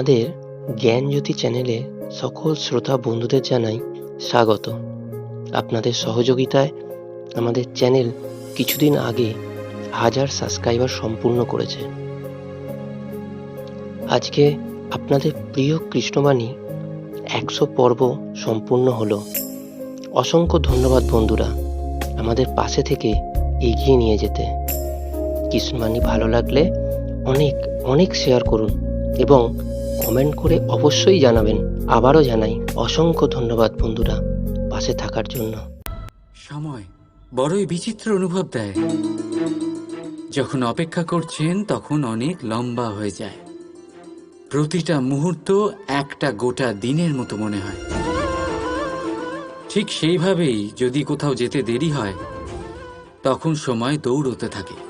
আমাদের জ্ঞানজ্যোতি চ্যানেলে সকল শ্রোতা বন্ধুদের জানাই স্বাগত। আপনাদের সহযোগিতায় আমাদের চ্যানেল কিছুদিন আগে হাজার সাবস্ক্রাইবার সম্পূর্ণ করেছে। আজকে আপনাদের প্রিয় কৃষ্ণবাণী একশো পর্ব সম্পূর্ণ হলো। অসংখ্য ধন্যবাদ বন্ধুরা আমাদের পাশে থেকে এগিয়ে নিয়ে যেতে। কৃষ্ণবাণী ভালো লাগলে অনেক অনেক শেয়ার করুন এবং কমেন্ট করে অবশ্যই জানাবেন। আবারও জানাই, অসংখ্য ধন্যবাদ বন্ধুরা, পাশে থাকার জন্য। সময় বড়ই বিচিত্র অনুভব দেয়। যখন অপেক্ষা করছেন, তখন অনেক লম্বা হয়ে যায়। প্রতিটা মুহূর্ত একটা গোটা দিনের মতো মনে হয়। ঠিক সেইভাবেই যদি কোথাও যেতে দেরি হয়, তখন সময় দৌড়তে থাকে।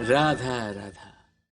राधा राधा